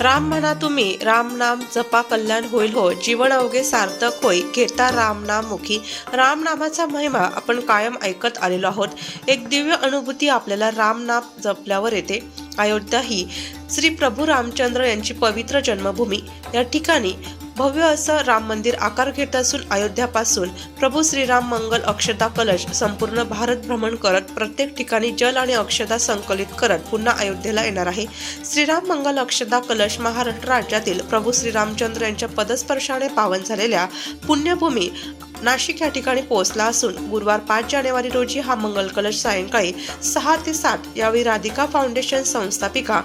राम म्हणा तुम्ही राम नाम जपा कल्याण होईल हो जीवन अवघे सार्थक होई घेता राम नाम मुखी राम नामाचा महिमा आपण कायम ऐकत आलेलो आहोत. एक दिव्य अनुभूती आपल्याला राम नाम जपल्यावर येते. अयोध्या ही श्री प्रभू रामचंद्र यांची पवित्र जन्मभूमी. या ठिकाणी भव्य असं राम मंदिर आकार घेत असून अयोध्यापासून प्रभू श्रीराम मंगल अक्षता कलश संपूर्ण भारत भ्रमण करत प्रत्येक ठिकाणी जल आणि अक्षता संकलित करत पुन्हा अयोध्येला येणार आहे. श्रीराम मंगल अक्षता कलश महाराष्ट्र राज्यातील प्रभू श्रीरामचंद्र यांच्या पदस्पर्शाने पावन झालेल्या पुण्यभूमी नाशिक या ठिकाणी पोहोचला असून गुरुवार पाच जानेवारी रोजी हा मंगल कलश सायंकाळी सहा ते सात यावेळी राधिका फाउंडेशन संस्थापिका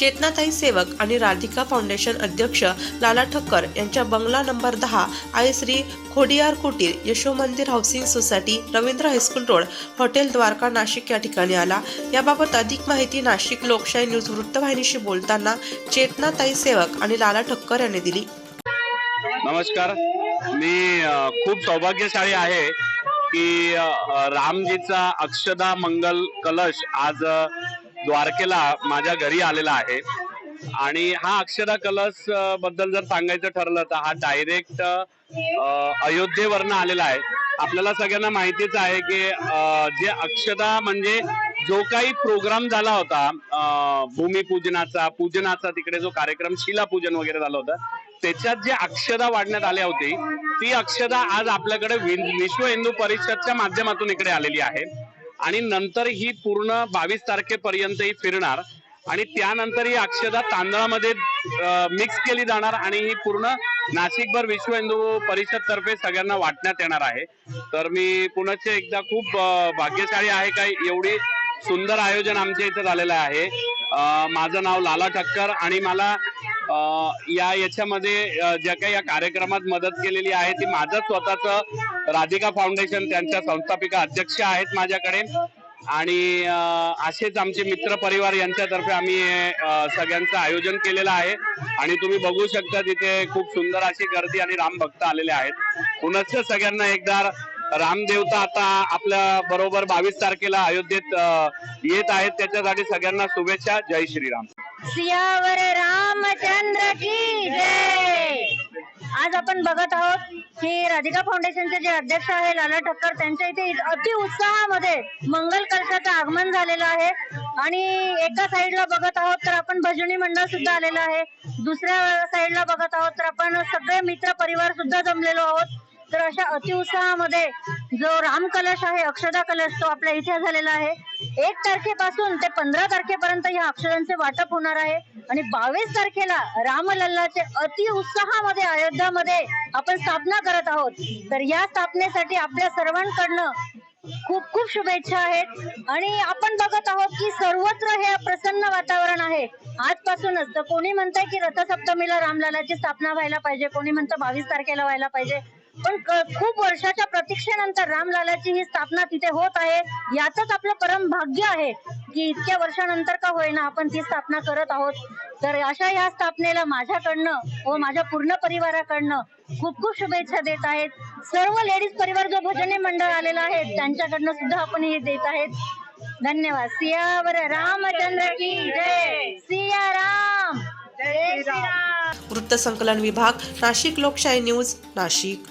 चेतनाताई सेवक आणि राधिका फाउंडेशन अध्यक्ष लाला ठक्कर यांच्या बंगला नंबर दहा I Shri Khodiyar Kutir Yasho Mandir housing society Ravindra high school road hotel Dwarka Nashik या ठिकाणी आला. याबाबत अधिक माहिती नाशिक लोकशाही न्यूज वृत्तवाहिनीशी बोलताना चेतनाताई सेवक आणि लाला ठक्कर यांनी दिली. नमस्कार. मी खूप सौभाग्यशाली आहे की रामजीचा अक्षदा मंगल कलश आज द्वारकेला माझ्या घरी आलेला आहे. आणि हा अक्षदा कलशबद्दल जर सांगायचं ठरलं तर हा डायरेक्ट अयोध्येवरनं आलेला आहे. आपल्याला सगळ्यांना माहितीच आहे की जे अक्षदा म्हणजे जो काही प्रोग्राम झाला होता भूमिपूजनाचा पूजनाचा तिकडे जो कार्यक्रम शिलापूजन वगैरे झालं होतं त्याच्यात जे अक्षदा वाढण्यात आल्या होती ती अक्षदा आज आपल्याकडे विश्व हिंदू परिषदच्या माध्यमातून इकडे आलेली आहे. आणि नंतर ही पूर्ण बावीस तारखेपर्यंत ही फिरणार. आणि त्यानंतर ही अक्षदा तांदळामध्ये मिक्स केली जाणार आणि ही पूर्ण नाशिकभर विश्व हिंदू परिषद तर्फे सगळ्यांना वाटण्यात येणार आहे. तर मी पुनश्च एकदा खूप भाग्यशाली आहे का एवढी सुंदर आयोजन आमच्या इथं झालेलं आहे. माझं नाव लाला ठक्कर आणि मला या याच्यामध्ये ज्या काही या कार्यक्रमात मदत केलेली आहे ती माझं स्वतःच राधिका फाउंडेशन त्यांच्या संस्थापिका अध्यक्ष आहेत माझ्याकडे. आणि असेच आमचे मित्र परिवार यांच्यातर्फे आम्ही सगळ्यांचं आयोजन केलेलं आहे. आणि तुम्ही बघू शकता तिथे खूप सुंदर अशी गर्दी आणि राम भक्त आलेले आहेत. पुनश्च सगळ्यांना एकदा रामदेवता आता आपल्या बरोबर बावीस तारखेला अयोध्येत येत आहेत. त्याच्यासाठी सगळ्यांना शुभेच्छा. जय श्रीराम. सियावर रामचंद्र की जय. आज आपण बघत आहोत की राधिका फाउंडेशनचे जे अध्यक्ष आहे लाला ठक्कर त्यांच्या इथे अति उत्साहामध्ये मंगल कलशाचं आगमन झालेलं आहे. आणि एका साईडला बघत आहोत तर आपण भजनी मंडळ सुद्धा आलेलं आहे. दुसऱ्या साईडला बघत आहोत तर आपण सगळे मित्र परिवार सुद्धा जमलेलो आहोत. तर अशा अतिउत्साहामध्ये जो राम कलश आहे अक्षदा कलश तो आपल्या इथे झालेला आहे. एक तारखेपासून ते पंधरा तारखेपर्यंत या अक्षरांचे वाटप होणार आहे. आणि बावीस तारखेला रामलल्लाचे अति उत्साहामध्ये अयोध्यामध्ये आपण स्थापना करत आहोत. तर या स्थापनेसाठी आपल्या सर्वांकडनं खूप खूप शुभेच्छा आहेत. आणि आपण बघत आहोत की सर्वत्र हे प्रसन्न वातावरण आहे. आजपासूनच तर कोणी म्हणतंय की रथसप्तमीला रामलालाची स्थापना व्हायला पाहिजे कोणी म्हणतं बावीस तारखेला व्हायला पाहिजे. पण खूप वर्षाच्या प्रतीक्षेनंतर रामलालाची ही स्थापना तिथे होत आहे. यातच आपलं परम भाग्य आहे की इतक्या वर्षानंतर का होईना आपण ती स्थापना करत आहोत. तर अशा या स्थापनेला माझ्याकडनं व माझ्या पूर्ण परिवाराकडनं खूप खूप शुभेच्छा देत आहेत. सर्व लेडीज परिवार जो भजनी मंडळ आलेला आहे त्यांच्याकडनं सुद्धा आपण हे देत आहेत. धन्यवाद. सियावर रामचंद्र की जय. सिया राम. वृत्तसंकलन विभाग नाशिक लोकशाही न्यूज नाशिक.